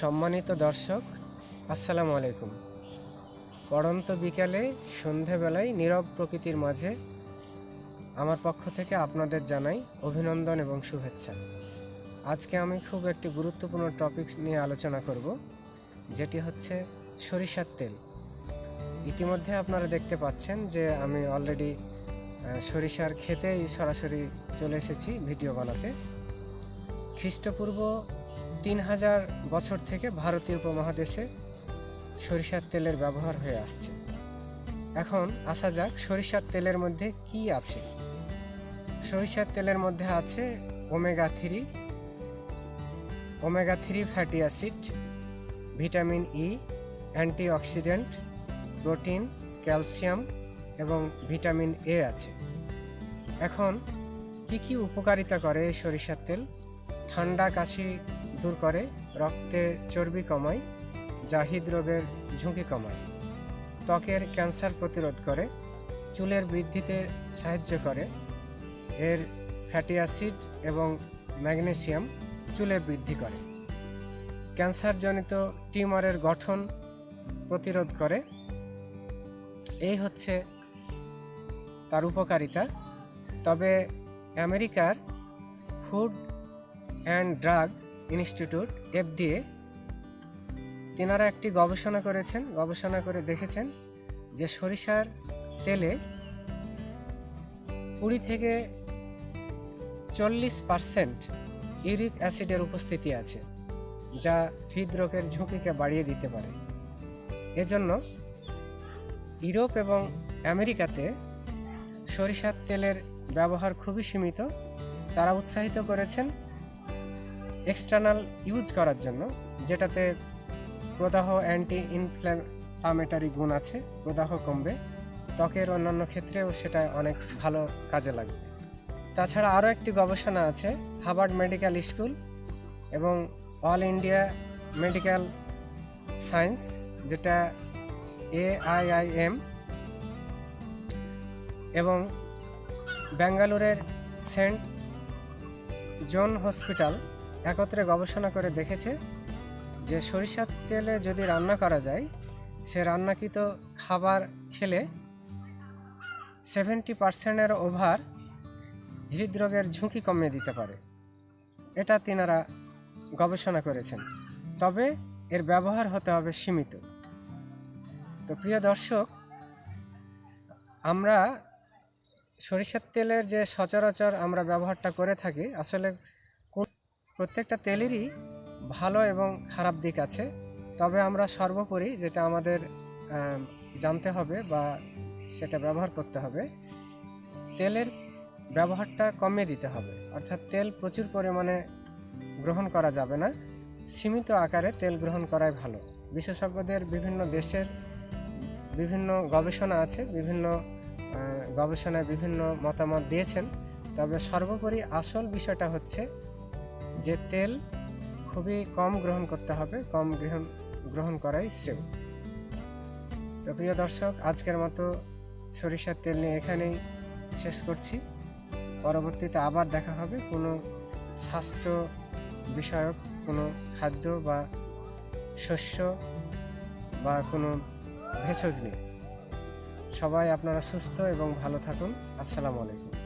সম্মানিত দর্শক, আসসালামু আলাইকুম। পড়ন্ত বিকালে সন্ধেবেলায় নীরব প্রকৃতির মাঝে আমার পক্ষ থেকে আপনাদের জানাই অভিনন্দন এবং শুভেচ্ছা। আজকে আমি খুব একটি গুরুত্বপূর্ণ টপিক নিয়ে আলোচনা করব, যেটি হচ্ছে সরিষার তেল। ইতিমধ্যে আপনারা দেখতে পাচ্ছেন যে আমি অলরেডি সরিষার খেতেই সরাসরি চলে এসেছি ভিডিও বানাতে। খ্রিস্টপূর্ব তিন হাজার বছর থেকে ভারতীয় উপমহাদেশে সরিষার তেলের ব্যবহার হয়ে আসছে। এখন আসা যাক সরিষার তেলের মধ্যে কি আছে। সরিষার তেলের মধ্যে আছে omega three omega three fatty acid, vitamin E, antioxidant, protein, calcium এবং ভিটামিন এ আছে। এখন কি কি উপকারিতা করে এই সরিষার তেল? ঠান্ডা কাশি দূর করে রক্তে চর্বি কমায় যা হৃদরোগের ঝুঁকি কমায়। ত্বকের ক্যান্সার প্রতিরোধ করে, চুলের বৃদ্ধিতে সাহায্য করে। এর ফ্যাটি অ্যাসিড এবং ম্যাগনেসিয়াম চুলের বৃদ্ধি করে। ক্যান্সারজনিত টিউমারের গঠন প্রতিরোধ করে। এই হচ্ছে তার উপকারিতা। তবে আমেরিকার food and drug institute, FDA, তেনারা একটি গবেষণা করেছেন, গবেষণা করে দেখেছেন যে সরিষার তেলে কুড়ি থেকে চল্লিশ পারসেন্ট ইউরিক অ্যাসিডের উপস্থিতি আছে, যা হৃদরোগের ঝুঁকিকে বাড়িয়ে দিতে পারে। এজন্য ইউরোপ এবং আমেরিকাতে সরিষার তেলের ব্যবহার খুবই সীমিত। তারা উৎসাহিত করেছেন এক্সটার্নাল ইউজ করার জন্য, যেটাতে প্রদাহ অ্যান্টি ইনফ্ল্যামেটারি গুণ আছে, প্রদাহ কমবে, ত্বকের অন্যান্য ক্ষেত্রেও সেটা অনেক ভালো কাজে লাগবে। তাছাড়া আরও একটি গবেষণা আছে, হার্ভার্ড মেডিকেল স্কুল এবং অল ইন্ডিয়া মেডিকেল সায়েন্স, যেটা এআইআইএম এবং ব্যাঙ্গালোরের সেন্ট জন হসপিটাল একত্রে গবেষণা করে দেখেছে যে সরিষার তেলে যদি রান্না করা যায়, সে রান্নাকৃত খাবার খেলে সেভেন্টি পার্সেন্টের ওভার হৃদরোগের ঝুঁকি কমিয়ে দিতে পারে। এটা তিনারা গবেষণা করেছেন। তবে এর ব্যবহার হতে হবে সীমিত। তো প্রিয় দর্শক, আমরা সরিষার তেলের যে সচরাচর আমরা ব্যবহারটা করে থাকি, আসলে প্রত্যেকটা তেলেরই ভালো এবং খারাপ দিক আছে। তবে আমরা সর্বোপরি যেটা আমাদের জানতে হবে বা সেটা ব্যবহার করতে হবে, তেলের ব্যবহারটা কমিয়ে দিতে হবে। অর্থাৎ তেল প্রচুর পরিমাণে গ্রহণ করা যাবে না। সীমিত আকারে তেল গ্রহণ করাই ভালো। বিশেষজ্ঞদের বিভিন্ন দেশের বিভিন্ন গবেষণা আছে, বিভিন্ন গবেষণায় বিভিন্ন মতামত দিয়েছেন। তবে সর্বোপরি আসল বিষয়টা হচ্ছে যে তেল খুবই কম গ্রহণ করতে হবে, কম গ্রহণ গ্রহণ করাই শ্রেয়। তো প্রিয় দর্শক, আজকের মতো সরিষার তেল নিয়ে এখানেই শেষ করছি। পরবর্তীতে আবার দেখা হবে কোনো স্বাস্থ্য বিষয়ক, কোনো খাদ্য বা শস্য বা কোনো ভেষজ নিয়ে। সবাই আপনারা সুস্থ এবং ভালো থাকুন। আসসালামু আলাইকুম।